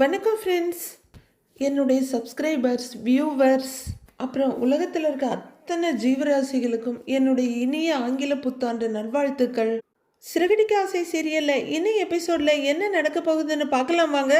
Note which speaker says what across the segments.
Speaker 1: வணக்கம் ஃப்ரெண்ட்ஸ் என்னுடைய subscribers viewers அப்புறம் உலகத்தில் இருக்க அத்தனை ஜீவராசிகளுக்கும் என்னுடைய இனிய ஆங்கில புத்தாண்டு நல்வாழ்த்துக்கள். சிறகடிக்க ஆசை சீரியல்ல இனி எபிசோடில் என்ன நடக்க போகுதுன்னு பார்க்கலாம் வாங்க.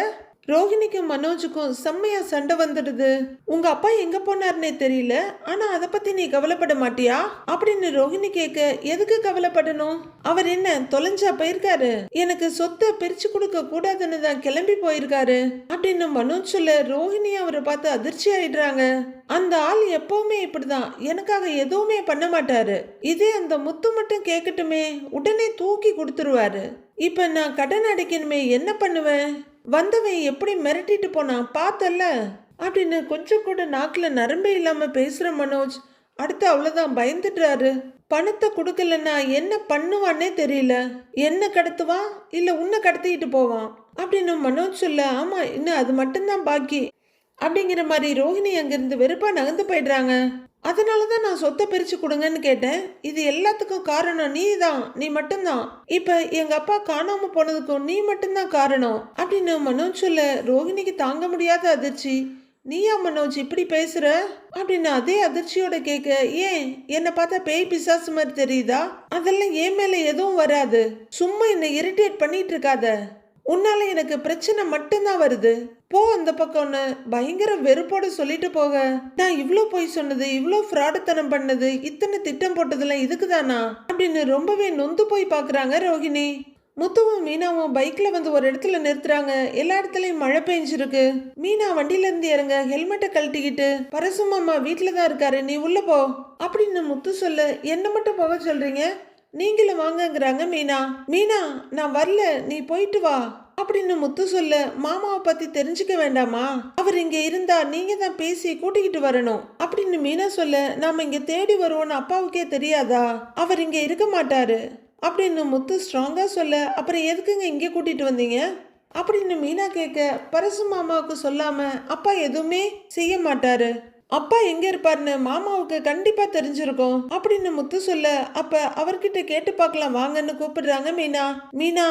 Speaker 1: ரோஹிணிக்கும் மனோஜுக்கும் செம்மையா சண்டை வந்துடுது. உங்க அப்பா எங்க போனாருன்னே தெரியல. ஆனா அதை பத்தி நீ கவலைப்பட மாட்டியா? அப்படின்னு ரோஹிணி கேட்க எதுக்கு கவலைப்படணும்? அவர் என்ன தொலைஞ்சா போயிருக்காரு? எனக்கு சொத்தை பிரிச்சு கொடுக்க கூடாதுன்னு தான் கிளம்பி போயிருக்காரு. அப்படின்னு மனோஜ் சொல்ல ரோஹிணி அவரை பார்த்து அதிர்ச்சி ஆயிடுறாங்க. அந்த ஆள் எப்பவுமே இப்படிதான். எனக்காக எதுவுமே பண்ண மாட்டாரு. இதே அந்த முத்து மட்டும் கேட்கட்டுமே உடனே தூக்கி கொடுத்துருவாரு. இப்ப நான் கடன் அடைக்கணுமே என்ன பண்ணுவேன்? வந்தவன் எப்படி மிரட்டிட்டு போனான் பார்த்தல்ல? அப்படின்னு கொஞ்சம் கூட நாக்கில் நரம்பே இல்லாமல் பேசுகிற மனோஜ் அடுத்து அவ்வளோதான் பயந்துடுறாரு பணத்தை கொடுக்கலன்னா என்ன பண்ணுவான்னே தெரியல. என்ன கடத்துவான் இல்லை உன்னை கடத்திக்கிட்டு போவான்? அப்படின்னு மனோஜ் சொல்ல ஆமாம் இன்னும் அது மட்டும்தான் பாக்கி. அப்படிங்கிற மாதிரி ரோஹிணி அங்கேருந்து வெறுப்பாக நகர்ந்து போயிடுறாங்க. அதனால தான் நான் சொத்தை பிரித்து கொடுங்கன்னு கேட்டேன். இது எல்லாத்துக்கும் காரணம் நீ தான் நீ மட்டும்தான். இப்போ எங்கள் அப்பா காணாமல் போனதுக்கும் நீ மட்டும்தான் காரணம். அப்படின்னு மனோஜ் சொல்ல ரோஹிணிக்கு தாங்க முடியாத அதிர்ச்சி. நீயா மனோஜ் இப்படி பேசுற? அப்படின்னு அதே அதிர்ச்சியோட கேட்க ஏன்? என்னை பார்த்தா பேய் பிசாசு மாதிரி தெரியுதா? அதெல்லாம் ஏன் மேல எதுவும் வராது. சும்மா என்னை இரிட்டேட் பண்ணிட்டு இருக்காத. உன்னால எனக்கு பிரச்சனை மட்டும்தான் வருது. போ அந்த பக்கம்னு பயங்கர வெறுப்போட சொல்லிட்டு போக. நான் இவ்வளோ போய் சொன்னது இவ்வளோ ஃப்ராடுத்தனம் பண்ணது இத்தனை திட்டம் போட்டதெல்லாம் இதுக்கு தானா அப்படின்னு ரொம்பவே நொந்து போய் பார்க்குறாங்க ரோஹிணி. முத்துவும் மீனாவும் பைக்ல வந்து ஒரு இடத்துல நிறுத்துறாங்க. எல்லா இடத்துலயும் மழை பெஞ்சிருக்கு. மீனா வண்டியில இருந்து இறங்க ஹெல்மெட்டை கழட்டிக்கிட்டு பரசு மாமா வீட்டுல தான் இருக்காரு. நீ உள்ள போ. அப்படின்னு முத்து சொல்ல என்ன மட்டும் போக சொல்றீங்க? நீங்களும் வாங்கங்கிறாங்க மீனா. மீனா நான் வரல நீ போயிட்டு வா. அப்படின்னு முத்து சொல்ல மாமாவை பத்தி தெரிஞ்சுக்க வேண்டாமா? அவர் இங்க இருந்தா நீங்க தான் பேசி கூட்டிக்கிட்டு வரணும். அப்படின்னு மீனா சொல்ல நாம இங்க தேடி வருவோம்னு அப்பாவுக்கே தெரியாதா? அவர் இங்க இருக்க மாட்டாரு. அப்படின்னு முத்து ஸ்ட்ராங்கா சொல்ல அப்புறம் எதுக்குங்க இங்க கூட்டிட்டு வந்தீங்க? அப்படின்னு மீனா கேட்க பரசு மாமாவுக்கு சொல்லாம அப்பா எதுவுமே செய்ய மாட்டாரு. அப்பா எங்க இருப்பாருன்னு மாமாவுக்கு கண்டிப்பா தெரிஞ்சிருக்கும். அப்படின்னு முத்து சொல்ல அப்ப அவர்கிட்ட கேட்டு பார்க்கலாம் வாங்கன்னு கூப்பிடுறாங்க மீனா. மீனா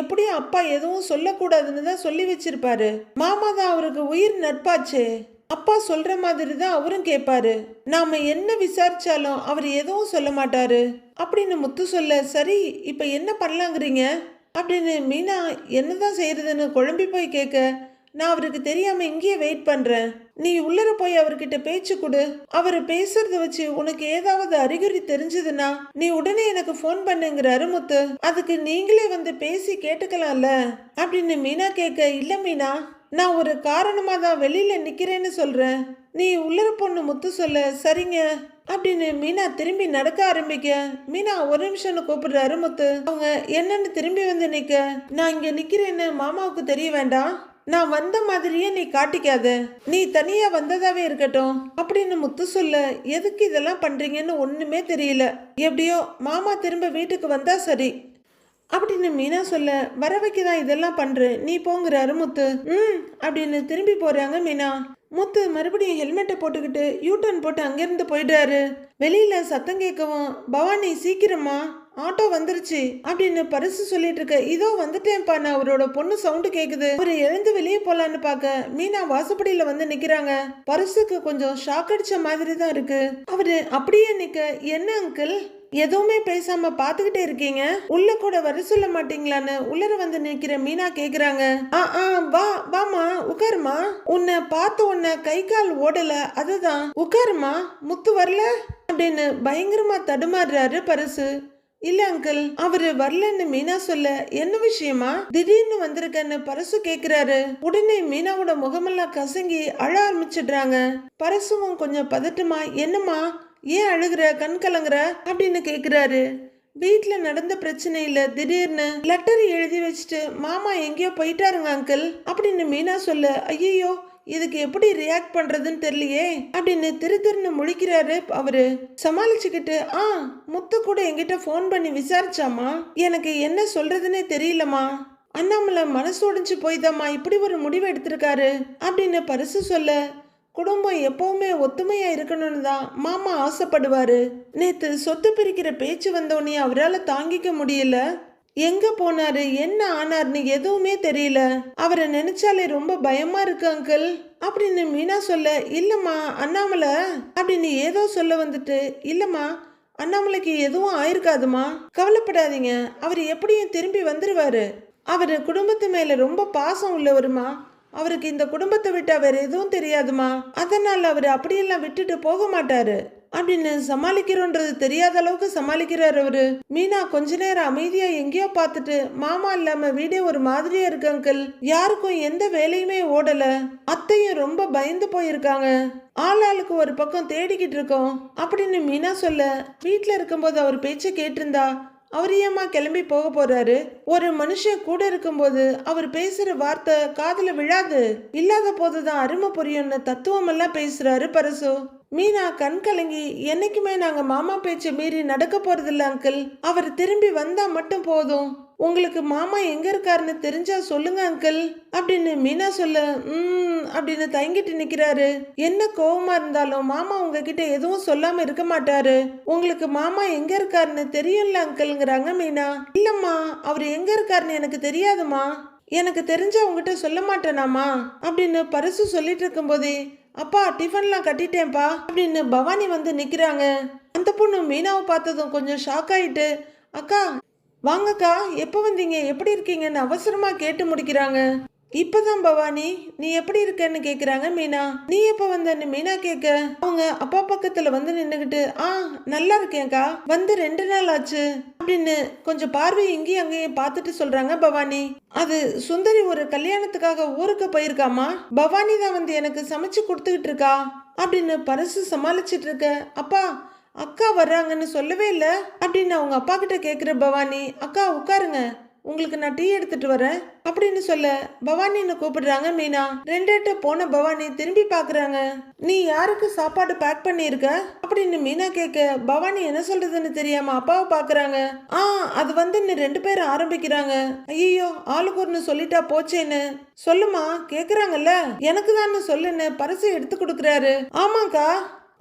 Speaker 1: எப்படியும் அப்பா எதுவும் சொல்லக்கூடாதுன்னு தான் சொல்லி வச்சிருப்பாரு. மாமா தான் அவருக்கு உயிர் நட்பாச்சே. அப்பா சொல்ற மாதிரி தான் அவரும் கேட்பாரு நாம என்ன விசாரிச்சாலும் அவர் எதுவும் சொல்ல மாட்டாரு. அப்படின்னு முத்து சொல்ல சரி இப்ப என்ன பண்ணலாங்கிறீங்க? அப்படின்னு மீனா என்னதான் செய்யறதுன்னு குழம்பி போய் கேட்க நான் அவருக்கு தெரியாம இங்கேயே வெயிட் பண்றேன். நீ உள்ளர போய் அவர்கிட்ட பேச்சு கொடு. அவர் பேசுறத வச்சு உனக்கு ஏதாவது அறிகுறி தெரிஞ்சதுன்னா நீ உடனே எனக்கு ஃபோன் பண்ணுங்கிறாரு முத்து அதுக்கு நீங்களே வந்து பேசி கேட்டுக்கலாம்ல. அப்படின்னு மீனா கேட்க இல்ல மீனா நான் ஒரு காரணமா தான் வெளியில நிக்கிறேன்னு சொல்றேன். நீ உள்ளர பொண்ணு முத்து சொல்ல சரிங்க. அப்படின்னு மீனா திரும்பி நடக்க ஆரம்பிக்க மீனா ஒரு நிமிஷம்னு கூப்பிடுறாரு முத்து அவங்க என்னன்னு திரும்பி வந்து நிக்க. நான் இங்க நிக்கிறேன்னு மாமாவுக்கு தெரிய வேண்டாம். நான் வந்த மாதிரியே நீ காட்டிக்காத. நீ தனியா வந்ததாவே இருக்கட்டும். அப்படின்னு முத்து சொல்ல எதுக்கு இதெல்லாம் பண்றீங்கன்னு ஒண்ணுமே தெரியல. எப்படியோ மாமா திரும்ப வீட்டுக்கு வந்தா சரி. அப்படின்னு மீனா சொல்ல வர வைக்க தான் இதெல்லாம் பண்ற நீ போங்கிறாரு முத்து. ம் அப்படின்னு திரும்பி போறாங்க மீனா. முத்து மறுபடியும் ஹெல்மெட்டை போட்டுக்கிட்டு யூ டர்ன் போட்டு அங்கிருந்து போயிடுறாரு. வெளியில சத்தம் கேட்கவும் பவானி சீக்கிரமா. ஆட்டோ வந்துருச்சு அப்படின்னு பரிசு சொல்லிட்டு இருக்க இதோ வந்துட்டேன்ப்பா நான் அவரோட பொண்ணு சவுண்டு கேக்குது. அவரு எழுந்து வெளியே போலான்னு பார்க்க மீனா வாசப்படியில வந்து நிக்கிறாங்க. பரிசுக்கு கொஞ்சம் ஷாக் அடிச்ச மாதிரி தான் இருக்கு. அவரு அப்படியே நிக்க என்ன அங்கிள் எதுவுமே பேசாம பாத்துக்கிட்டே இருக்கீங்க? உள்ள கூட வர சொல்ல மாட்டீங்களான்னு? உள்ளர வந்து நிக்கிற மீனா கேக்குறாங்க. ஆ ஆ வா வாமா உட்காருமா உன்னை பார்த்த உன்னை கை கால் ஓடல அதுதான். உட்காருமா முத்து வரல? அப்படின்னு பயங்கரமா தடுமாறுறாரு பரிசு. இல்ல அங்கிள் அவரு வரலன்னு மீனா சொல்ல என்ன விஷயமா? திடீர்னு வந்திருக்கன்னு பரசு கேக்குறாரு. உடனே மீனாவோட முகமெல்லாம் கசங்கி அழ ஆரம்பிச்சிடுறாங்க. பரசுவும் கொஞ்சம் பதட்டமா என்னம்மா? ஏன் அழுகுற? கண் கலங்குற? அப்படின்னு கேக்குறாரு. வீட்டில் நடந்த பிரச்சனையில் திடீர்னு லெட்டர் எழுதி வச்சுட்டு மாமா எங்கேயோ போயிட்டாருங்க அங்கிள் அப்படின்னு மீனா சொல்ல ஐயோ இதுக்கு எப்படி ரியாக்ட் பண்றதுன்னு தெரியலையே. அப்படின்னு திரு திருன்னு முழிக்கிறாரு அவரு. சமாளிச்சுக்கிட்டு ஆ முத்து கூட என்கிட்ட ஃபோன் பண்ணி விசாரிச்சாமா எனக்கு என்ன சொல்றதுன்னே தெரியலம்மா. அண்ணாமலை மனசு உடைஞ்சு போய்தாம்மா. இப்படி ஒரு முடிவு எடுத்திருக்காரு. அப்படின்னு பரிசு சொல்ல குடும்பம் எப்பவுமே ஒத்துமையா இருக்கணும்னு தான் மாமா ஆசைப்படுவாரு. நேத்து சொத்து பிரிக்கிற பேச்சு வந்தோடனே அவரால் தாங்கிக்க முடியல. எங்க போனாரு? என்ன ஆனார்னு எதுவுமே தெரியல. அவரை நினைச்சாலே ரொம்ப பயமா இருக்கு அங்கிள் அப்படின்னு மீனா சொல்ல இல்லம்மா அண்ணாமலை. அப்படின்னு ஏதோ சொல்ல வந்துட்டு இல்லம்மா அண்ணாமலைக்கு எதுவும் ஆயிருக்காதுமா கவலைப்படாதீங்க. அவர் எப்படியும் திரும்பி வந்துருவாரு. அவர் குடும்பத்து மேல ரொம்ப பாசம் உள்ளவருமா அவருக்கு இந்த குடும்பத்தை விட்டு அவர் எதுவும் தெரியாதுமா அதனால் அவர் அப்படியெல்லாம் விட்டுட்டு போக மாட்டாரு. அப்படின்னு சமாளிக்கிறோன்றது தெரியாத அளவுக்கு சமாளிக்கிறார் அவரு. மீனா கொஞ்ச நேரம் அமைதியா எங்கேயோ பார்த்துட்டு மாமா இல்லாம வீடே ஒரு மாதிரியா இருக்கு அங்கிள். யாருக்கும் எந்த வேலையுமே ஓடல. அத்தையும் ரொம்ப பயந்து போயிருக்காங்க. ஆளாளுக்கு ஒரு பக்கம் தேடிக்கிட்டு இருக்கோம். அப்படின்னு மீனா சொல்ல வீட்ல இருக்கும்போது அவர் பேச்சை கேட்டிருந்தா அவர் ஏம்மா கிளம்பி போக போறாரு? ஒரு மனுஷன் கூட இருக்கும்போது அவர் பேசுற வார்த்தை காதல விழாது. இல்லாத போதுதான் அருமை புரியும்னு தத்துவம் எல்லாம் பேசுறாரு பரசு. மீனா கண் கலங்கி என்னைக்குமே நாங்க மாமா பேச்சை மீறி நடக்க போறதில்ல அங்கிள். அவர் திரும்பி வந்தா மட்டும் போதும். உங்களுக்கு மாமா எங்க இருக்காருன்னு தெரிஞ்சா சொல்லுங்க அங்கிள் அப்படின்னு மீனா சொல்ல ம் அப்படின்னு தயங்கிட்டு நிக்கிறாரு. என்ன கோவமா இருந்தாலும் மாமா உங்ககிட்ட எதுவும் சொல்லாம இருக்க மாட்டாரு. உங்களுக்கு மாமா எங்க இருக்காருன்னு தெரியும்ல அங்கிள்ங்கிறாங்க மீனா. இல்லம்மா அவர் எங்க இருக்காருன்னு எனக்கு தெரியாதுமா எனக்கு தெரிஞ்ச உங்ககிட்ட சொல்ல மாட்டேனாமா அப்படின்னு பரிசு சொல்லிட்டு இருக்கும்போதே அப்பா டிஃபன்லாம் கட்டிட்டேன்ப்பா அப்படின்னு பவானி வந்து நிக்கிறாங்க. அந்த பொண்ணு மீனாவை பார்த்ததும் கொஞ்சம் ஷாக் ஆயிட்டு அக்கா வாங்கக்கா எப்போ வந்தீங்க? எப்படி இருக்கீங்கன்னு அவசரமா கேட்டு முடிக்கிறாங்க. இப்பதான் பவானி நீ எப்படி இருக்கன்னு கேக்குறாங்க மீனா. நீ எப்ப வந்தன்னு மீனா கேட்க அவங்க அப்பா பக்கத்துல வந்து நின்னுகிட்டு ஆ நல்லா இருக்கேன்க்கா. வந்து ரெண்டு நாள் ஆச்சு. அப்படின்னு கொஞ்சம் பார்வை இங்கேயும் அங்கேயும் பார்த்துட்டு சொல்றாங்க பவானி. அது சுந்தரி ஒரு கல்யாணத்துக்காக ஊருக்கு போயிருக்காமா? பவானி தான் வந்து எனக்கு சமைச்சு கொடுத்துக்கிட்டு இருக்கா? அப்படின்னு பரிசு சமாளிச்சிட்டு இருக்க அப்பா அக்கா வர்றாங்கன்னு சொல்லவே இல்லை. அப்படின்னு அவங்க அப்பா கிட்ட கேட்குற பவானி அக்கா உட்காருங்க. உங்களுக்கு நான் டீ எடுத்துட்டு வரேன். அப்படின்னு சொல்ல பவானின்னு கூப்பிடுறாங்க மீனா? ரெண்டேட்ட போன பவானி திரும்பி பாக்குறாங்க. நீ யாருக்கு சாப்பாடு பேக் பண்ணியிருக்க? அப்படின்னு மீனா கேட்க பவானி என்ன சொல்றதுன்னு தெரியாம அப்பாவை பாக்குறாங்க. ஆ அது வந்து இன்னும் ரெண்டு பேரும் ஆரம்பிக்கிறாங்க. ஐயோ ஆளுக்கு ஒன்று சொல்லிட்டா போச்சேன்னு. சொல்லுமா கேக்குறாங்கல்ல. எனக்கு தான் சொல்லுன்னு பரிசு எடுத்து கொடுக்குறாரு. ஆமாக்கா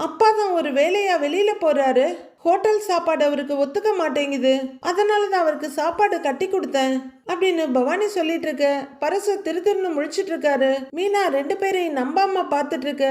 Speaker 1: அப்பா தான் ஒரு வேலையா வெளியில போறாரு. ஹோட்டல் சாப்பாடு அவருக்கு ஒத்துக்க மாட்டேங்குது. அதனால தான் அவருக்கு சாப்பாடு கட்டி கொடுத்தேன் அப்படின்னு பவானி சொல்லிட்டு இருக்க. பரசு திரு திருன்னு முழிச்சிட்டு இருக்காரு. மீனா ரெண்டு பேரையும் நம்பாம பார்த்துட்டு இருக்க.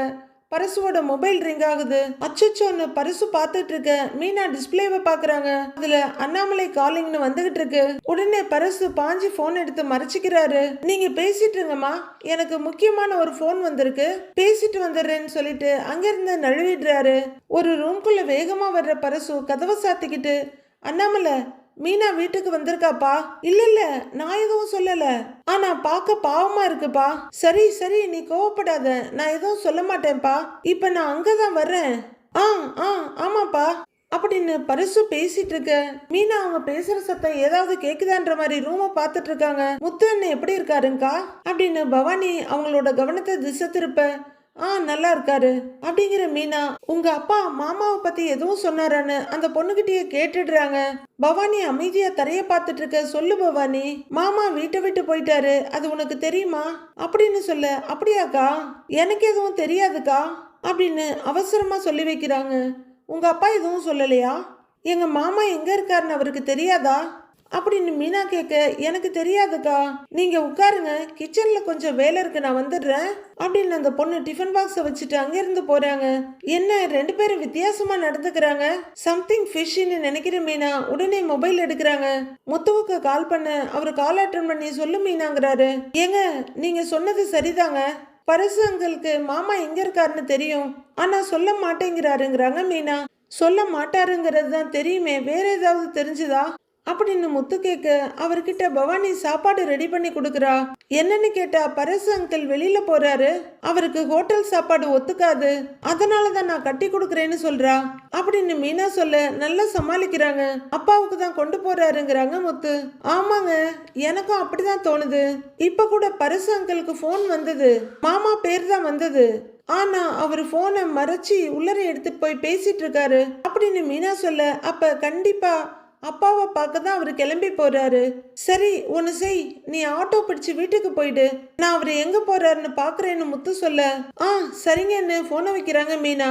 Speaker 1: பரசுவோட மொபைல் ரிங் ஆகுது. அச்சச்சோன்னு பரிசு பார்த்துட்டு இருக்க மீனா டிஸ்பிளேவை பாக்குறாங்க அதுல அண்ணாமலை காலிங்னு வந்துகிட்டு இருக்கு உடனே பரசு பாஞ்சு போன் எடுத்து மறைச்சிக்கிறாரு. நீங்க பேசிட்டு இருங்கம்மா எனக்கு முக்கியமான ஒரு போன் வந்திருக்கு. பேசிட்டு வந்துடுறேன்னு சொல்லிட்டு அங்கிருந்து நழுவிடுறாரு. ஒரு ரூம்குள்ள வேகமா வர்ற பரசு கதவை சாத்திக்கிட்டு அண்ணாமலை மீனா வீட்டுக்கு வந்திருக்காப்பா? இல்ல இல்ல நான் எதுவும் சொல்லல. ஆனா பார்க்க பாவமா இருக்குப்பா. சரி சரி நீ கோவப்படாத. நான் எதுவும் சொல்ல மாட்டேன்ப்பா. இப்ப நான் அங்கதான் வர்றேன். ஆ ஆ ஆமாப்பா. அப்படின்னு பரிசு பேசிட்டு இருக்க. மீனா அவங்க பேசுற சத்தம் ஏதாவது கேக்குதான்ற மாதிரி ரூம பாத்துட்டு இருக்காங்க. முத்து அண்ணன் எப்படி இருக்காருங்கா? அப்படின்னு பவானி அவங்களோட கவனத்தை திசை திருப்ப ஆ நல்லா இருக்காரு. அப்படிங்கிற மீனா உங்க அப்பா மாமாவை பத்தி எதுவும் சொன்னாரான்னு அந்த பொண்ணுகிட்டயே கேட்டுடுறாங்க. பவானி அமைதியா தரைய பார்த்துட்டு இருக்க சொல்லு பவானி மாமா வீட்டை விட்டு போயிட்டாரு. அது உனக்கு தெரியுமா? அப்படின்னு சொல்ல அப்படியாக்கா? எனக்கு எதுவும் தெரியாதுக்கா? அப்படின்னு அவசரமா சொல்லி வைக்கிறாங்க. உங்க அப்பா எதுவும் சொல்லலையா? எங்க மாமா எங்க இருக்காருன்னு அவருக்கு தெரியாதா? அப்படின்னு மீனா கேட்க எனக்கு தெரியாதுக்கா. நீங்க உட்காருங்க. கிச்சன்ல கொஞ்சம் வேலை இருக்கு. நான் வந்துடுறேன். அப்படின்னு அந்த பொண்ணு டிஃபன் பாக்ஸை வச்சுட்டு அங்கிருந்து போறாங்க. என்ன ரெண்டு பேரும் வித்தியாசமா நடந்துக்கிறாங்க? சம்திங் ஃபிஷ்ன்னு நினைக்கிற மீனா. உடனே மொபைல் எடுக்கிறாங்க. முத்துவுக்கு கால் பண்ண. அவர் கால் அட்டன் பண்ணி சொல்லு மீனாங்கிறாரு. ஏங்க நீங்க சொன்னது சரிதாங்க. பரிசு அங்கிளுக்கு மாமா எங்க இருக்காருன்னு தெரியும். ஆனா சொல்ல மாட்டேங்கிறாருங்கிறாங்க மீனா. சொல்ல மாட்டாருங்கிறது தான் தெரியுமே. வேற ஏதாவது தெரிஞ்சுதா? அப்படின்னு முத்து கேட்க அவர்கிட்ட பவானி சாப்பாடு ரெடி பண்ணி கொடுக்குறா? என்னன்னு கேட்டா பரசு அங்கிள் வெளியில போறாரு. அவருக்கு ஹோட்டல் சாப்பாடு ஒத்துக்காது. அதனால தான் நான் கட்டி கொடுக்குறேன்னு சொல்றா. அப்படின்னு மீனா சொல்ல நல்லா சமாளிக்கிறாங்க. அப்பாவுக்கு தான் கொண்டு போறாருங்கிறாங்க முத்து. ஆமாங்க. எனக்கும் அப்படிதான் தோணுது. இப்ப கூட பரசு அங்கிளுக்கு ஃபோன் வந்தது. மாமா பேர் தான் வந்தது. ஆனா அவர் போனை மறைச்சி உள்ளரை எடுத்து போய் பேசிட்டு இருக்காரு. அப்படின்னு மீனா சொல்ல அப்ப கண்டிப்பா அப்பாவை பார்க்க தான் அவர் கிளம்பி போறாரு. சரி ஒன்று செய். நீ ஆட்டோ பிடிச்சு வீட்டுக்கு போயிடு. நான் அவர் எங்க போறாருன்னு பாக்குறேன்னு முத்து சொல்ல. ஆ சரிங்கன்னு போனை வைக்கிறாங்க மீனா.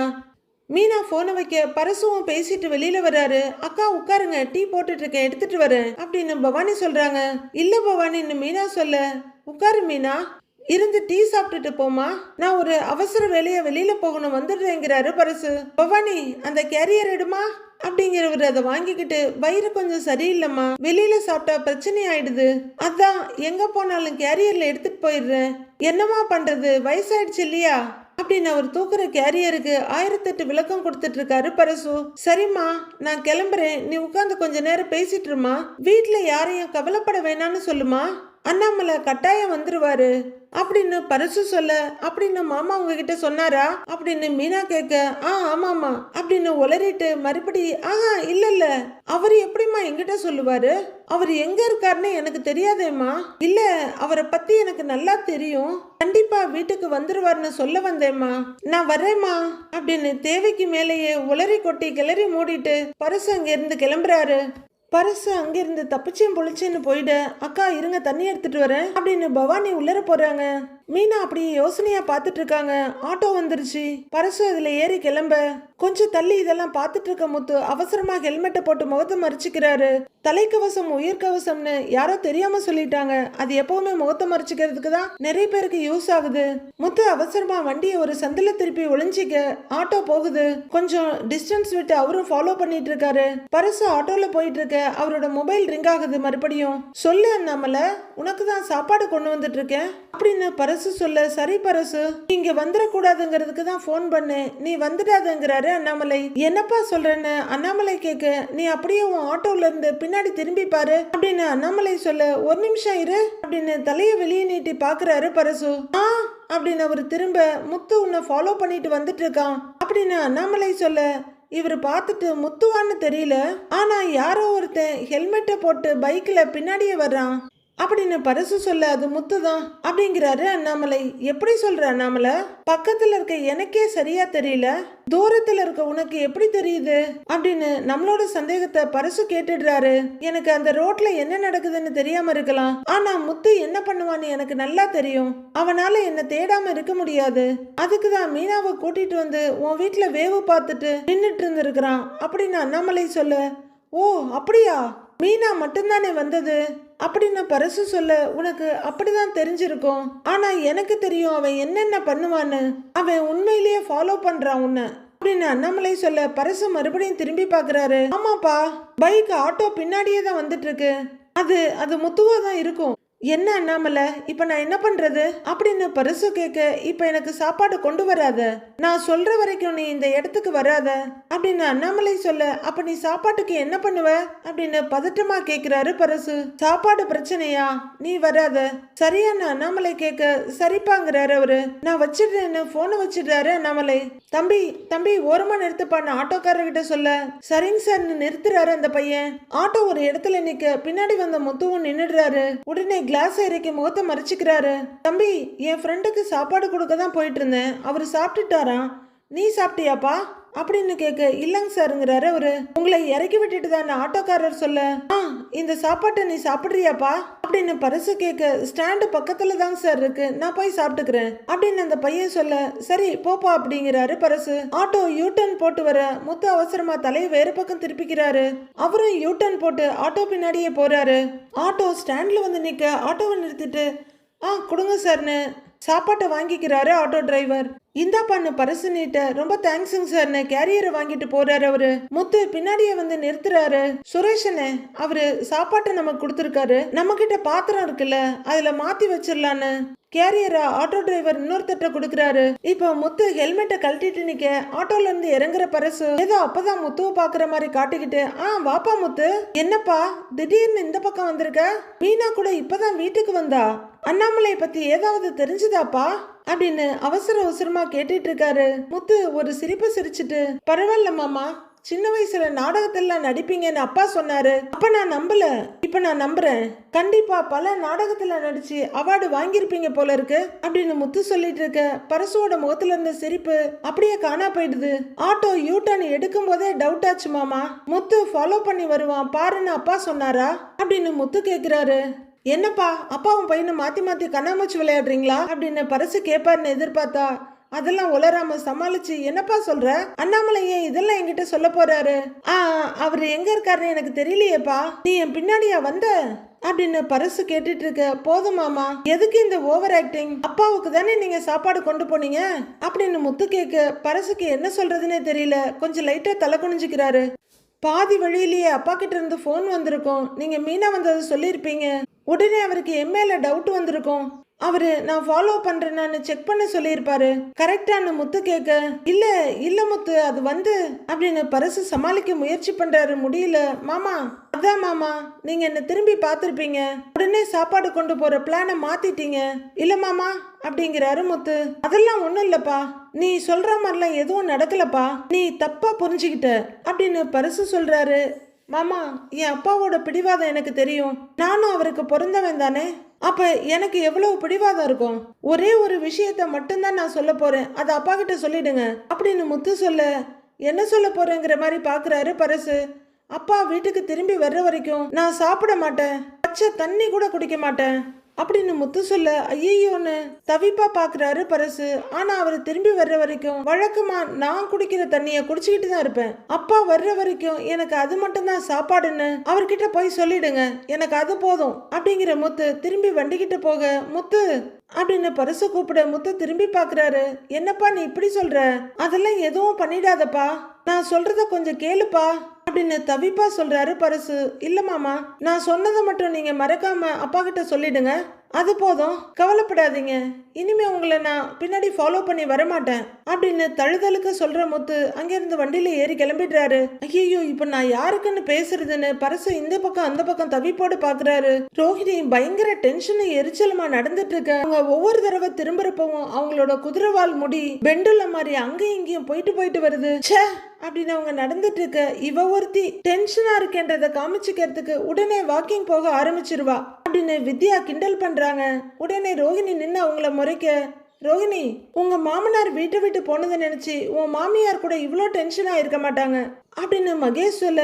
Speaker 1: மீனா போனை வைக்க பரசுவும் பேசிட்டு வெளியில வராரு. அக்கா உட்காருங்க. டீ போட்டுட்டு இருக்கேன். எடுத்துட்டு வரேன். அப்படின்னு பவானி சொல்றாங்க. இல்ல பவானின்னு மீனா சொல்ல. உட்காரு மீனா. இருந்து டீ சாப்பிட்டுட்டு போமா நான் ஒரு அவசர வேலையை வெளியில போகணும். வந்துடுறேங்கிறாரு பரசு. பவானி அந்த கேரியர் எடுமா? அப்படிங்கிறவர் அதை வாங்கிக்கிட்டு வயிறு கொஞ்சம் சரியில்லைம்மா. வெளியில சாப்பிட்டா பிரச்சனை ஆயிடுது அதான் எங்க போனாலும் கேரியர்ல எடுத்துட்டு போயிடுறேன். என்னம்மா பண்றது? வயசாயிடுச்சு இல்லையா? அப்படின்னு அவர் தூக்குற கேரியருக்கு ஆயிரத்தெட்டு விளக்கம் கொடுத்துட்டு இருக்காரு பரசு. சரிம்மா நான் கிளம்புறேன். நீ உட்காந்து கொஞ்ச நேரம் பேசிட்டு இருமா யாரையும் கவலைப்பட வேணாம்னு சொல்லுமா? அண்ணாமலை கட்டாயம் வந்துருவாரு. அப்படின்னு பரிசு சொல்ல அப்படின்னு மாமா உங்ககிட்ட சொன்னாரா? அப்படின்னு மீனா கேட்க ஆ ஆமாமா அப்படின்னு உளறிட்டு மறுபடி ஆஹா இல்ல இல்ல அவர் எப்படிம்மா எங்கிட்ட சொல்லுவாரு? அவர் எங்க இருக்காருன்னு எனக்கு தெரியாதேம்மா. இல்ல அவரை பத்தி எனக்கு நல்லா தெரியும். கண்டிப்பா வீட்டுக்கு வந்துருவார்னு சொல்ல வந்தேம்மா. நான் வரேம்மா அப்படின்னு தேவைக்கு மேலேயே உளறி கொட்டி கிளறி மூடிட்டு பரிசு அங்க இருந்து கிளம்புறாரு. பரசு அங்கிருந்து தப்பிச்சேன் பொழிச்சேன்னு போயிட. அக்கா இருங்க தண்ணி எடுத்துட்டு வரேன். அப்படின்னு பவானி உள்ளர போறாங்க. மீனா அப்படி யோசனையா பார்த்துட்டு இருக்காங்க. ஆட்டோ வந்துருச்சு. பரசு அதுல ஏறி கிளம்ப. கொஞ்சம் தள்ளி இதெல்லாம் பார்த்துட்டு இருக்க முத்து அவசரமா ஹெல்மெட்டை போட்டு முகத்தை மறைச்சிக்கிறாரு. தலைக்கவசம் உயிர்கவசம்னு யாரோ தெரியாம சொல்லிட்டாங்க. அது எப்பவுமே முகத்தை மறைச்சிக்கிறதுக்கு தான் நிறைய பேருக்கு யூஸ் ஆகுது. முத்து அவசரமா வண்டியை ஒரு சந்தில திருப்பி ஒளிஞ்சிக்க ஆட்டோ போகுது. கொஞ்சம் டிஸ்டன்ஸ் விட்டு அவரும் ஃபாலோ பண்ணிட்டு இருக்காரு. பரசு ஆட்டோல போயிட்டு இருக்க அவரோட மொபைல் ரிங் ஆகுது மறுபடியும். சொல்லு அண்ணாமலை உனக்கு தான் சாப்பாடு கொண்டு வந்துட்டு இருக்கேன். அப்படின்னு பரசு பரசு சொல்ல சரி பரசு இங்க வந்துடக்கூடாதுங்கிறதுக்கு தான் ஃபோன் பண்ணு. நீ வந்துடாதுங்கிறாரு அண்ணாமலை. என்னப்பா சொல்றேன்னு அண்ணாமலை கேட்க நீ அப்படியே உன் ஆட்டோல இருந்து பின்னாடி திரும்பி பாரு அப்படின்னு அண்ணாமலை சொல்ல ஒரு நிமிஷம் இரு அப்படின்னு தலையை வெளியே நீட்டி பாக்குறாரு பரசு. ஆ அப்படின்னு அவர் திரும்ப முத்து உன்னை ஃபாலோ பண்ணிட்டு வந்துட்டு இருக்கான் அப்படின்னு அண்ணாமலை சொல்ல இவர் பார்த்துட்டு முத்துவான்னு தெரியல ஆனா யாரோ ஒருத்தன் ஹெல்மெட்டை போட்டு பைக்ல பின்னாடியே வர்றான். அப்படின்னு பரிசு சொல்ல அது முத்து தான் அப்படிங்கிறாரு அண்ணாமலை. எப்படி சொல்ற அண்ணாமலை? பக்கத்துல இருக்க எனக்கே சரியா தெரியல. தூரத்துல இருக்க உனக்கு எப்படி தெரியுது? அப்படின்னு நம்மளோட சந்தேகத்தை பரிசு கேட்டுடுறாரு. எனக்கு அந்த ரோட்ல என்ன நடக்குதுன்னு தெரியாம இருக்கலாம். ஆனா முத்து என்ன பண்ணுவான்னு எனக்கு நல்லா தெரியும். அவனால என்ன தேடாம இருக்க முடியாது. அதுக்கு தான் மீனாவை கூட்டிட்டு வந்து உன் வீட்டுல வேவு பார்த்துட்டு நின்னுட்டு இருந்திருக்கிறான் அப்படின்னு அண்ணாமலை சொல்லு. ஓ அப்படியா? மீனா மட்டும்தானே வந்தது? அப்படின்னு பரசு சொல்ல உனக்கு அப்படிதான் தெரிஞ்சிருக்கும். ஆனா எனக்கு தெரியும் அவன் என்னென்ன பண்ணுவான்னு. அவன் உண்மையிலேயே ஃபாலோ பண்றான் உன்னை. அப்படின்னு அண்ணாமலை சொல்ல பரசு மறுபடியும் திரும்பி பார்க்கறாரு. ஆமாப்பா பைக் ஆட்டோ பின்னாடியே தான் வந்துட்டு இருக்கு அது அது முத்துவா தான் இருக்கும். என்ன அண்ணாமலை? இப்போ நான் என்ன பண்றது? அப்படின்னு பரிசு கேட்க இப்போ எனக்கு சாப்பாடு கொண்டு வராத. நான் சொல்ற வரைக்கும் நீ இந்த இடத்துக்கு வராத. அப்படின்னு அண்ணாமலை சொல்ல அப்ப நீ சாப்பாட்டுக்கு என்ன பண்ணுவ? அப்படின்னு பதட்டமா கேட்குறாரு பரசு. சாப்பாடு பிரச்சனையா? நீ வராத. சரியான அண்ணாமலை கேட்க சரிப்பாங்கிறாரு அவரு. நான் வச்சிடுறேன்னு ஃபோனை வச்சிடுறாரு அண்ணாமலை. தம்பி தம்பி ஓரமா நிறுத்துப்பான்னு ஆட்டோக்காரர்கிட்ட சொல்ல. சரிங்க சார்னு நிறுத்துறாரு அந்த பையன். ஆட்டோ ஒரு இடத்துல நிக்க. பின்னாடி வந்த முத்துவும் நின்றுடுறாரு உடனே கிளாஸ் இறக்கி முகத்தை மறைச்சிக்கிறாரு. தம்பி என் ஃப்ரெண்டுக்கு சாப்பாடு கொடுக்க தான் போயிட்டு இருந்தேன். அவர் சாப்பிட்டுட்டாராம். நீ சாப்பிட்டியாப்பா? அப்படின்னு கேட்க இல்லைங்க சாருங்கிறாரு அவரு. உங்களை இறக்கி விட்டுட்டு தான் ஆட்டோக்காரர் சொல்ல? ஆ இந்த சாப்பாட்டை நீ சாப்பிட்றியாப்பா? அப்படின்னு பரிசு கேட்க ஸ்டாண்டு பக்கத்துல தாங்க சார் இருக்கு. நான் போய் சாப்பிட்டுக்கிறேன். அப்படின்னு அந்த பையன் சொல்ல சரி போப்பா அப்படிங்கிறாரு பரசு. ஆட்டோ யூ டர்ன் போட்டு வர முத்து அவசரமா தலையை வேறு பக்கம் திருப்பிக்கிறாரு. அவரும் யூ டர்ன் போட்டு ஆட்டோ பின்னாடியே போறாரு. ஆட்டோ ஸ்டாண்ட்ல வந்து நிக்க ஆட்டோவை நிறுத்திட்டு ஆ கொடுங்க சார்னு. சாப்பாட்டை வாங்கிக்கிறாரு ஆட்டோ டிரைவர். இந்தா பண்ணு பரிசு நீட்ட. ரொம்ப தேங்க்ஸுங்க சார்னு கேரியரை வாங்கிட்டு போறாரு அவரு. முத்து பின்னாடியே வந்து நிறுத்துறாரு. சுரேஷனே அவரு சாப்பாட்டை நமக்கு கொடுத்துருக்காரு. நம்ம கிட்ட பாத்திரம் இருக்குல்ல அதுல மாத்தி வச்சிடலான்னு. கேரியரை ஆட்டோ டிரைவர் இன்னொருத்தட்ட கொடுக்குறாரு. இப்போ முத்து ஹெல்மெட்டை கழட்டிட்டு நிக்க ஆட்டோல இருந்து இறங்குற பரசு. ஏதோ அப்பதான் முத்துவை பாக்குற மாதிரி காட்டிக்கிட்டு ஆ வாப்பா முத்து. என்னப்பா? திடீர்னு இந்த பக்கம் வந்திருக்க? மீனா கூட இப்பதான் வீட்டுக்கு வந்தா. அண்ணாமலை பத்தி ஏதாவது தெரிஞ்சுதாப்பா? அப்படின்னு அவசர அவசரமா கேட்டுட்டு இருக்காரு. முத்து ஒரு சிரிப்பு சிரிச்சிட்டு பரவாயில்ல மாமா சின்ன வயசுல நாடகத்தெல்லாம் நடிப்பீங்கன்னு அப்பா சொன்னாரு. அப்ப நான் நம்பல. இப்ப நான் நம்புறேன். கண்டிப்பா பல நாடகத்துல நடிச்சு அவார்டு வாங்கியிருப்பீங்க போல இருக்கு அப்படின்னு முத்து சொல்லிட்டு இருக்க பரசுவோட முகத்துல இருந்த சிரிப்பு அப்படியே காணா போயிடுது. ஆட்டோ யூ டர்ன் எடுக்கும் போதே டவுட் ஆச்சு மாமா. முத்து ஃபாலோ பண்ணி வருவான் பாருன்னு அப்பா சொன்னாரா? அப்படின்னு முத்து கேக்குறாரு. என்னப்பா அப்பாவும் பையனும் மாத்தி மாத்தி கண்ணாமூச்சி விளையாடுறீங்களா? அப்படின்னு பரிசு கேட்பாருன்னு எதிர்பார்த்தா அதெல்லாம் உளராம சமாளிச்சு என்னப்பா சொல்ற? அண்ணாமலை ஏன் இதெல்லாம் என்கிட்ட சொல்ல போறாரு? ஆ அவர் எங்க இருக்காருன்னு எனக்கு தெரியலையேப்பா. நீ என் பின்னாடியா வந்த? அப்படின்னு பரசு கேட்டுட்டு இருக்க போதும் மாமா எதுக்கு இந்த ஓவர் ஆக்டிங்? அப்பாவுக்கு தானே நீங்க சாப்பாடு கொண்டு போனீங்க? அப்படின்னு முத்து கேட்க பரசுக்கு என்ன சொல்றதுன்னே தெரியல கொஞ்சம் லைட்டா தலை குனிஞ்சுக்கிறாரு. பாதி வழியிலேயே அப்பா கிட்ட இருந்து ஃபோன் வந்திருக்கும். நீங்க மீனா வந்ததை சொல்லியிருப்பீங்க. உடனே அவருக்கு என் மேல டவுட் வந்திருக்கும். அவரு நான் ஃபாலோ பண்றேன்னு செக் பண்ண சொல்லியிருப்பாரு. கரெக்டான முத்து கேட்க இல்ல இல்ல முத்து அது வந்து அப்படின்னு பரசு சமாளிக்க முயற்சி பண்றாரு முடியல. மாமா அதான் மாமா நீங்க என்ன திரும்பி பார்த்துருப்பீங்க. உடனே சாப்பாடு கொண்டு போற பிளானை மாத்திட்டீங்க. இல்ல மாமா அப்படிங்கிறாரு முத்து. அதெல்லாம் ஒன்றும் இல்லப்பா. நீ சொல்ற மாதிரிலாம் எதுவும் நடக்கலப்பா. நீ தப்பா புரிஞ்சுக்கிட்ட அப்படின்னு பரிசு சொல்றாரு. மாமா என் அப்பாவோட பிடிவாதம் எனக்கு தெரியும். நானும் அவருக்கு பிறந்தவன் தானே? அப்ப எனக்கு எவ்வளவு பிடிவாதம் இருக்கும்? ஒரே ஒரு விஷயத்த மட்டும்தான் நான் சொல்ல போறேன். அதை அப்பா கிட்ட சொல்லிடுங்க. அப்படின்னு முத்து சொல்ல என்ன சொல்ல போறேங்கிற மாதிரி பாக்குறாரு பரசு. அப்பா வீட்டுக்கு திரும்பி வர்ற வரைக்கும் நான் சாப்பிட மாட்டேன். பச்சை தண்ணி கூட குடிக்க மாட்டேன். அப்படின்னு முத்து சொல்ல ஐயோன்னு தவிப்பா பாக்குறாரு பரசு. ஆனா அவர் திரும்பி வர்ற வரைக்கும் வழக்கமா நான் குடிக்கிற தண்ணிய குடிச்சுக்கிட்டு தான் இருப்பேன். அப்பா வர்ற வரைக்கும் எனக்கு அது மட்டும் தான் சாப்பாடுன்னு அவர்கிட்ட போய் சொல்லிடுங்க. எனக்கு அது போதும். அப்படிங்கிற முத்து திரும்பி வண்டிக்கிட்ட போக முத்து அப்படின்னு பரிசு கூப்பிட முத்து திரும்பி பாக்குறாரு என்னப்பா நீ இப்படி சொல்ற? அதெல்லாம் எதுவும் பண்ணிடாதப்பா. நான் சொல்றத கொஞ்சம் கேளுப்பா அப்படின்னு தவிப்பா சொல்றாரு பரிசு. இல்ல மாமா நான் சொன்னதை மட்டும் நீங்க மறக்காம அப்பா கிட்ட சொல்லிடுங்க. அது போதும். கவலைப்படாதீங்க. இனிமே உங்களை நான் பின்னாடி ஃபாலோ பண்ணி வரமாட்டேன். அப்படின்னு தழுதழுக்க சொல்ற முத்து அங்கிருந்து வண்டியில ஏறி கிளம்பிடுறாரு. ஐயோ இப்ப நான் யாருக்குன்னு பேசுறதுன்னு பரசு இந்த பக்கம் அந்த பக்கம் தவிப்போடு பாக்குறாரு. ரோஹிணி பயங்கர டென்ஷனு எரிச்சலுமா நடந்துட்டு இருக்க. அவங்க ஒவ்வொரு தடவை திரும்புறப்பவும் அவங்களோட குதிரைவால் முடி பெண்டுல மாதிரி அங்கேயும் இங்கேயும் போயிட்டு போயிட்டு வருது. ச்சே! அப்படின்னு அவங்க நடந்துட்டு இருக்க இவ ஒருத்தி டென்ஷனா இருக்கேன்றத காமிச்சுக்கிறதுக்கு உடனே வாக்கிங் போக ஆரம்பிச்சிருவா. அப்படின்னு வித்யா கிண்டல் பண்றாங்க. உடனே ரோஹிணி நின்று அவங்கள முறைக்க ரோஹிணி உங்க மாமனார் வீட்டை விட்டு போனதை நினைச்சு உன் மாமியார் கூட இவ்வளோ டென்ஷனா இருக்க மாட்டாங்க. அப்படின்னு மகேஷ் சொல்ல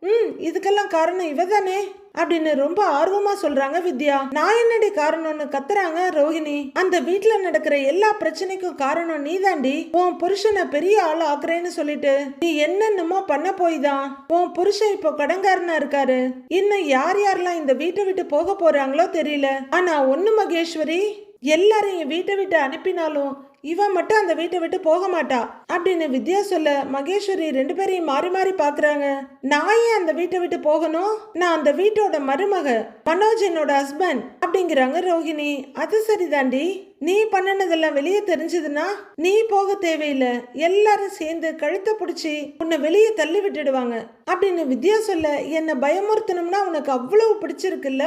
Speaker 1: ம் இதுக்கெல்லாம் காரணம் இவ தானே அப்படின்னு ரொம்ப ஆர்வமா சொல்றாங்க வித்யா. நான் என்னடி காரணம்னு கத்துறாங்க ரோஹிணி. அந்த வீட்டுல நடக்கிற எல்லா பிரச்சனைக்கும் காரணம் நீதாண்டி. உன் புருஷனை பெரிய ஆள் ஆக்குறேன்னு சொல்லிட்டு நீ என்னென்னமோ பண்ண போய் தான் உன் புருஷன் இப்போ கடங்காரனா இருக்காரு. இன்னும் யார் யாரெல்லாம் இந்த வீட்டை விட்டு போக போறாங்களோ தெரியல. ஆனா ஒன்னு மகேஸ்வரி எல்லாரையும் வீட்டை விட்டு அனுப்பினாலும் இவன் மட்டும் அந்த வீட்டை விட்டு போக மாட்டா அப்படின்னு வித்யா சொல்ல மகேஸ்வரி ரெண்டு பேரையும் மாறி மாறி பாக்குறாங்க. நான் ஏன் அந்த வீட்டை விட்டு போகணும்? நான் அந்த வீட்டோட மருமக மனோஜ் என்னோட ஹஸ்பண்ட் அப்படிங்கிறாங்க ரோஹிணி. அது சரிதாண்டி. நீ பண்ணினதெல்லாம் வெளியே தெரிஞ்சதுன்னா நீ போக தேவையில்லை. எல்லாரும் சேர்ந்து கழுத்தை பிடிச்சி உன்னை வெளியே தள்ளி விட்டுடுவாங்க அப்படின்னு வித்யா சொல்ல என்னை பயமுறுத்தணும்னா உனக்கு அவ்வளவு பிடிச்சிருக்குல்ல?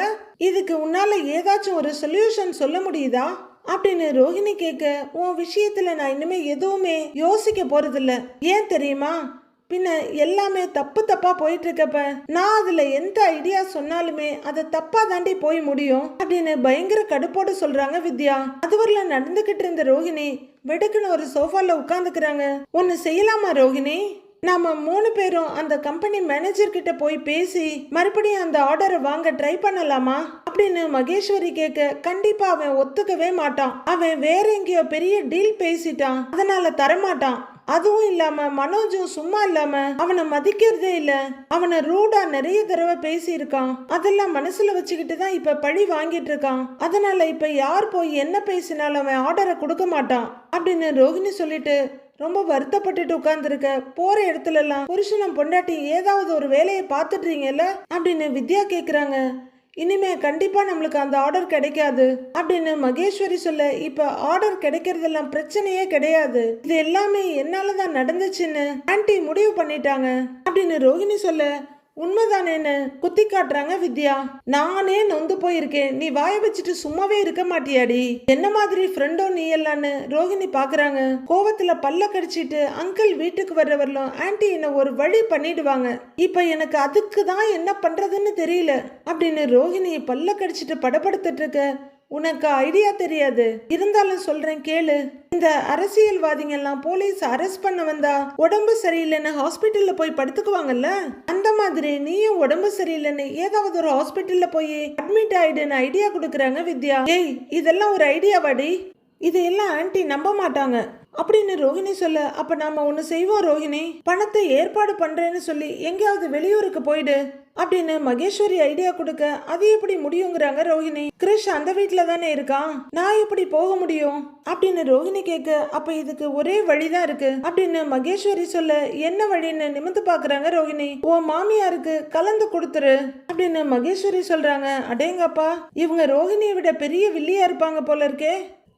Speaker 1: இதுக்கு உன்னால ஏதாச்சும் ஒரு சொல்யூஷன் சொல்ல முடியுதா? அப்படின்னு ரோஹிணி கேட்க உன் விஷயத்துல நான் இனிமே எதுவுமே யோசிக்க போறதில்ல. ஏன் தெரியுமா? பின்ன எல்லாமே தப்பு தப்பா போயிட்டு இருக்கப்ப நான் அதுல எந்த ஐடியா சொன்னாலுமே அது தப்பா தாண்டி போய் முடியும் அப்படின்னு பயங்கர கடுப்போடு சொல்றாங்க வித்யா. அதுவரில் நடந்துகிட்டு இருந்த ரோஹிணி வெடுக்குன்னு ஒரு சோஃபால உட்காந்துக்கிறாங்க ஒன்னு செய்யலாமா ரோஹிணி? நாம மூணு பேரும் அந்த கம்பெனி மேனேஜர் கிட்ட போய் பேசி மறுபடியும் அந்த ஆர்டரை வாங்க ட்ரை பண்ணலாமா? அப்படின்னு மகேஸ்வரி கேட்க கண்டிப்பா அவன் ஒத்துக்கவே மாட்டான். அவன் வேற எங்கேயோ பெரிய டீல் பேசிட்டான். அதனால தரமாட்டான். அதுவும் இல்லாம மனோஜும் சும்மா இல்லாம அவனை மதிக்கிறதே இல்ல. அவனை ரூடா நிறைய தடவை பேசியிருக்கான். அதெல்லாம் மனசுல வச்சுக்கிட்டு தான் இப்ப பழி வாங்கிட்டு இருக்கான். அதனால இப்ப யார் போய் என்ன பேசினாலும் அவன் ஆர்டரை கொடுக்க மாட்டான். அப்படின்னு ரோஹிணி சொல்லிட்டு ரொம்ப வருத்தப்பட்டுட்டு உட்கார்ந்துருக்க. போற இடத்துல எல்லாம் புருஷனும் பொண்டாட்டி ஏதாவது ஒரு வேலையை பார்த்துட்றீங்கல்ல அப்படின்னு வித்யா கேட்குறாங்க இனிமே கண்டிப்பா நம்மளுக்கு அந்த ஆர்டர் கிடைக்காது. அப்படின்னு மகேஸ்வரி சொல்ல இப்ப ஆர்டர் கிடைக்கிறதெல்லாம் பிரச்சனையே கிடையாது. இது எல்லாமே என்னால தான் நடந்துச்சுன்னு ஆன்டி முடிவு பண்ணிட்டாங்க. அப்படின்னு ரோஹிணி சொல்ல உண்மைதானேன்னு குத்தி காட்டுறாங்க வித்யா. நானே நொந்து போயிருக்கேன். நீ வாய வச்சுட்டு சும்மாவே இருக்க மாட்டியாடி. என்ன மாதிரி ஃப்ரெண்டோ நீ எல்லான்னு ரோஹிணி பாக்குறாங்க. கோவத்துல பல்ல கடிச்சிட்டு அங்கிள் வீட்டுக்கு வர்றவர்களும் ஆன்டி என்ன ஒரு வழி பண்ணிடுவாங்க. இப்ப எனக்கு அதுக்கு தான் என்ன பண்றதுன்னு தெரியல. அப்படின்னு ரோஹிணி பல்ல கடிச்சிட்டு படப்படுத்திட்டு இருக்க உனக்கு ஐடியா தெரியாது. இருந்தாலும் சொல்றேன் கேளு. இந்த அரசியல்வாதிங்க எல்லாம் போலீஸ் அரெஸ்ட் பண்ண வந்தா உடம்பு சரியில்லைன்னு ஹாஸ்பிட்டல்ல போய் படுத்துக்குவாங்கல்ல? அந்த மாதிரி நீயும் உடம்பு சரியில்லைன்னு ஏதாவது ஒரு ஹாஸ்பிட்டல்ல போய் அட்மிட் ஆயிடுன்னு ஐடியா கொடுக்குறாங்க வித்யா. ஏய் இதெல்லாம் ஒரு ஐடியாவாடி இதையெல்லாம் ஆன்டி நம்ப மாட்டாங்க. அப்படின்னு ரோஹிணி சொல்ல அப்ப நாம ஒண்ணு செய்வோம் ரோஹிணி. பணத்தை ஏற்பாடு பண்றேன்னு சொல்லி எங்கேயாவது வெளியூருக்கு போயிடு. அப்படின்னு மகேஸ்வரி ஐடியா கொடுக்க அது எப்படி முடியுங்கிறாங்க ரோஹிணி. கிரிஷ் அந்த வீட்டில் தானே இருக்கான் நான் எப்படி போக முடியும்? அப்படின்னு ரோஹிணி கேட்க அப்ப இதுக்கு ஒரே வழிதான் இருக்கு. அப்படின்னு மகேஸ்வரி சொல்ல என்ன வழின்னு நிமிந்து பாக்குறாங்க ரோஹிணி. உன் மாமியாருக்கு கலந்து கொடுத்துரு. அப்படின்னு மகேஸ்வரி சொல்றாங்க அடேங்கப்பா இவங்க ரோஹிணியை விட பெரிய வில்லியா இருப்பாங்க போல இருக்கே.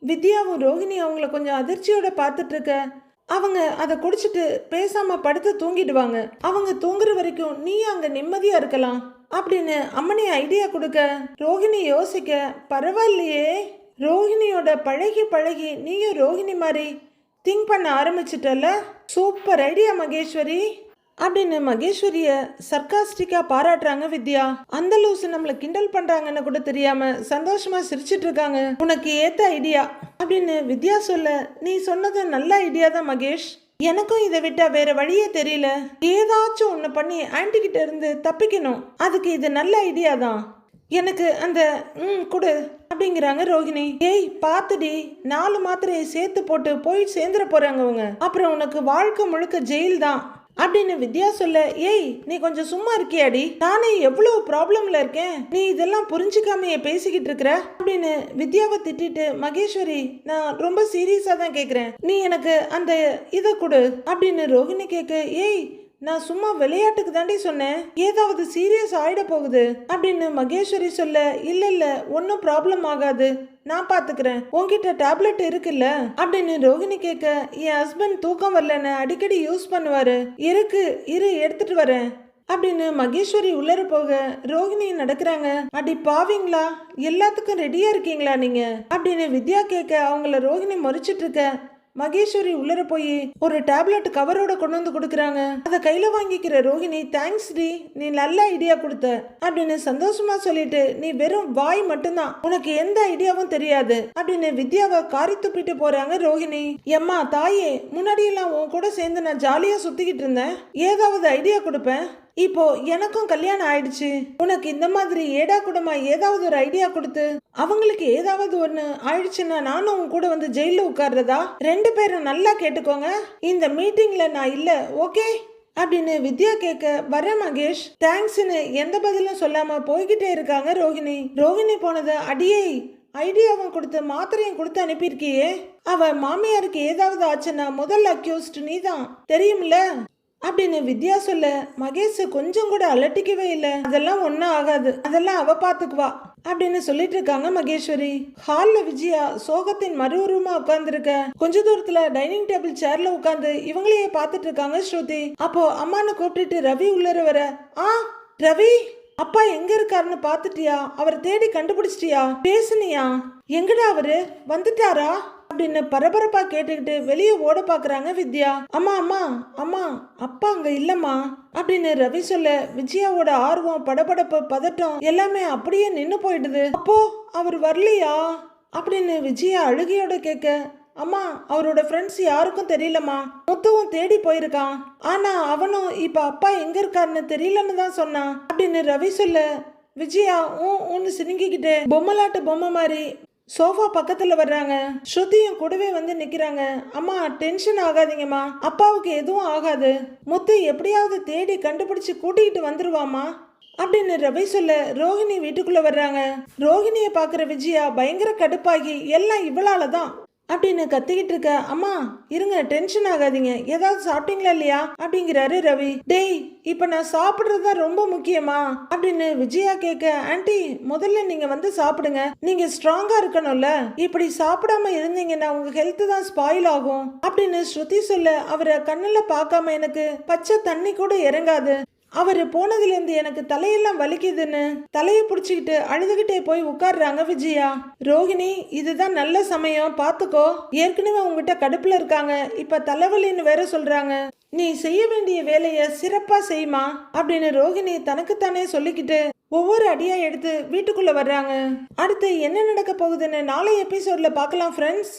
Speaker 1: வித்யாவும் ரோஹிணி அவங்கள கொஞ்சம் அதிர்ச்சியோட பார்த்துட்டு இருக்க அவங்க அதை குடிச்சிட்டு பேசாம படுத்து தூங்கிடுவாங்க. அவங்க தூங்குற வரைக்கும் நீ அங்க நிம்மதியா இருக்கலாம் அப்படின்னு அம்மனி ஐடியா கொடுக்க ரோஹிணி யோசிக்க பரவாயில்லையே. ரோஹிணியோட பழகி பழகி நீயும் ரோஹிணி மாதிரி திங்க் பண்ண ஆரம்பிச்சிட்டல சூப்பர் ஐடியா மகேஸ்வரி. அப்படின்னு மகேஸ்வரிய சர்க்காஸ்டிக்கா பாராட்டுறாங்க வித்யா. அந்த லூசு நம்மளை கிண்டல் பண்றாங்கன்னு கூட தெரியாம சந்தோஷமா சிரிச்சிட்டு இருக்காங்க. உனக்கு ஏத்த ஐடியா அப்படின்னு வித்யா சொல்ல நீ சொன்னது நல்ல ஐடியா தான் மகேஷ். எனக்கும் இதை விட்டா வேற வழியே தெரியல. ஏதாச்சும் ஒன்று பண்ணி ஆன்டி கிட்ட இருந்து தப்பிக்கணும். அதுக்கு இது நல்ல ஐடியா தான். எனக்கு அந்த ம் கொடு அப்படிங்கிறாங்க ரோகிணி ஏய் பாத்துடி நாலு மாத்திரையை சேர்த்து போட்டு போய் சேர்ந்துட போறாங்க அவங்க அப்புறம் உனக்கு வாழ்க்கை முழுக்க ஜெயில் தான். அப்படின்னு வித்யா சொல்ல ஏய் நீ கொஞ்சம் சும்மா இருக்கியாடி? நானே எவ்வளவு ப்ராப்ளம்ல இருக்கேன். நீ இதெல்லாம் புரிஞ்சுக்காமையே பேசிக்கிட்டு இருக்கிற? அப்படின்னு வித்யாவை திட்டிட்டு மகேஸ்வரி நான் ரொம்ப சீரியஸா தான் கேக்குறேன். நீ எனக்கு அந்த இதை கொடு. அப்படின்னு ரோஹிணி கேட்க ஏய் நான் சும்மா விளையாட்டுக்கு தாண்டி சொன்னேன். ஏதாவது சீரியஸ் ஆயிட போகுது. அப்படின்னு மகேஸ்வரி சொல்ல இல்ல இல்ல ஒன்றும் ப்ராப்ளம் ஆகாது. நான் பாத்துக்கிறேன். உங்ககிட்ட டேப்லெட் இருக்குல்ல? அப்படின்னு ரோகிணி கேட்க என் ஹஸ்பண்ட் தூக்கம் வரலன்னு அடிக்கடி யூஸ் பண்ணுவாரு. இருக்கு இரு எடுத்துட்டு வரேன். அப்படின்னு மகேஸ்வரி உள்ளர போக ரோகிணி நடக்கிறாங்க. அடி பாவீங்களா? எல்லாத்துக்கும் ரெடியா இருக்கீங்களா நீங்க? அப்படின்னு வித்யா கேட்க அவங்கள ரோகிணி முறைச்சிட்டு இருக்க மகேஸ்வரி உள்ளர போய் ஒரு டேப்லெட் கவரோட கொண்டு வந்து கொடுக்குறாங்க. அதை கையில வாங்கிக்கிற ரோஹிணி தேங்க்ஸ் டி நீ நல்ல ஐடியா கொடுத்த அப்படின்னு சந்தோஷமா சொல்லிட்டு நீ வெறும் வாய் மட்டும்தான் உனக்கு எந்த ஐடியாவும் தெரியாது அப்படின்னு வித்யாவை காரி துப்பிட்டு போறாங்க ரோஹிணி. எம்மா தாயே முன்னாடியெல்லாம் உன் கூட சேர்ந்து நான் ஜாலியா சுத்திக்கிட்டு இருந்தேன். ஏதாவது ஐடியா கொடுப்பேன்? இப்போ எனக்கும் கல்யாணம் ஆயிடுச்சு. உனக்கு இந்த மாதிரி ஏடா கூடமா ஏதாவது ஒரு ஐடியா கொடுத்து அவங்களுக்கு ஏதாவது ஒண்ணு ஆயிடுச்சுன்னா நானும் உங்க கூட வந்து ஜெயில உட்கார்றதா? ரெண்டு பேரும் நல்லா கேட்டுக்கோங்க. இந்த மீட்டிங்ல நான் இல்ல ஓகே அப்படின்னு வித்யா கேட்க வர மகேஷ் தேங்க்ஸ்னு எந்த பதிலும் சொல்லாம போய்கிட்டே இருக்காங்க ரோஹிணி. ரோஹிணி போனது அடியே ஐடியாவும் கொடுத்து மாத்திரையும் கொடுத்து அனுப்பியிருக்கியே. அவ மாமியாருக்கு ஏதாவது ஆச்சுன்னா முதல் அக்யூஸ்ட் நீ தான் தெரியும்ல? அப்படின்னு வித்யா சொல்ல மகேஷ் கொஞ்சம் கூட அலட்டிக்கவே இல்லை. அதெல்லாம் ஒன்றும் ஆகாது. அதெல்லாம் அவ பார்த்துக்குவா அப்படின்னு சொல்லிட்டு இருக்காங்க மகேஸ்வரி. ஹால்ல விஜயா சோகத்தின் மறு உருவமா உட்கார்ந்துருக்க. கொஞ்ச தூரத்துல டைனிங் டேபிள் சேர்ல உட்காந்து இவங்களையே பார்த்துட்டு இருக்காங்க ஸ்ருதி. அப்போ அம்மானு கூப்பிட்டுட்டு ரவி உள்ளர வர ஆ ரவி அப்பா எங்க இருக்காருன்னு பாத்துட்டியா? அவரை தேடி கண்டுபிடிச்சிட்டியா? பேசுனியா? எங்கடா அவரு? வந்துட்டாரா? அப்படின்னு பரபரப்பா கேட்டுக்கிட்டு வெளியே ஓட பாக்குறாங்க வித்யா. அம்மா அம்மா அம்மா அப்பா அங்க இல்லம்மா அப்படின்னு ரவி சொல்ல விஜயாவோட ஆர்வம் படபடப்பு பதட்டம் எல்லாமே அப்படியே நின்னு போயிடுது. அப்போ அவர் வரலையா? அப்படின்னு விஜயா அழுகையோட கேட்க அம்மா அவரோட ஃப்ரெண்ட்ஸ் யாருக்கும் தெரியலம்மா. முத்துவும் தேடி போயிருக்கான். ஆனா அவனும் இப்ப அப்பா எங்க இருக்காருன்னு தெரியலன்னு தான் சொன்னான். அப்படின்னு ரவி சொல்ல விஜயா ஊன்னு சினுங்கிக்கிட்டு பொம்மலாட்டு பொம்மை மாதிரி சோஃபா பக்கத்தில் வர்றாங்க. ஸ்ருதியும் கூடவே வந்து நிற்கிறாங்க அம்மா டென்ஷன் ஆகாதீங்கம்மா. அப்பாவுக்கு எதுவும் ஆகாது. முத்து எப்படியாவது தேடி கண்டுபிடிச்சு கூட்டிகிட்டு வந்துருவாமா அப்படின்னு ரவி சொல்ல ரோஹிணி வீட்டுக்குள்ளே வர்றாங்க. ரோஹிணியை பார்க்குற விஜயா பயங்கர கடுப்பாகி எல்லாம் இவளால தான் அப்படின்னு கத்திக்கிட்டு இருக்க. அம்மா இருங்க டென்ஷன் ஆகாதீங்க. ஏதாவது சாப்பிட்டீங்களா இல்லையா? அப்படிங்கிறாரு ரவி. டேய் இப்ப நான் சாப்பிடுறதா தான் ரொம்ப முக்கியமா? அப்படின்னு விஜயா கேட்க ஆன்டி முதல்ல நீங்க வந்து சாப்பிடுங்க. நீங்க ஸ்ட்ராங்கா இருக்கணும்ல. இப்படி சாப்பிடாம இருந்தீங்கன்னா உங்க ஹெல்த் தான் ஸ்பாயில் ஆகும். அப்படின்னு ஸ்ருதி சொல்ல அவரை கண்ணுல பார்க்காம எனக்கு பச்சை தண்ணி கூட இறங்காது. அவர் போனதுலேருந்து எனக்கு தலையெல்லாம் வலிக்குதுன்னு தலையை பிடிச்சிக்கிட்டு அழுதுகிட்டே போய் உட்கார்றாங்க விஜயா. ரோகிணி இதுதான் நல்ல சமயம். பார்த்துக்கோ ஏற்கனவே உங்ககிட்ட கடுப்பில் இருக்காங்க. இப்போ தலைவலின்னு வேற சொல்கிறாங்க நீ செய்ய வேண்டிய வேலையை சிறப்பாக செய்யுமா அப்படின்னு ரோகிணி தனக்குத்தானே சொல்லிக்கிட்டு ஒவ்வொரு அடியா எடுத்து வீட்டுக்குள்ள வர்றாங்க. அடுத்து என்ன நடக்க போகுதுன்னு நாளை எபிசோட்ல பார்க்கலாம் ஃப்ரெண்ட்ஸ்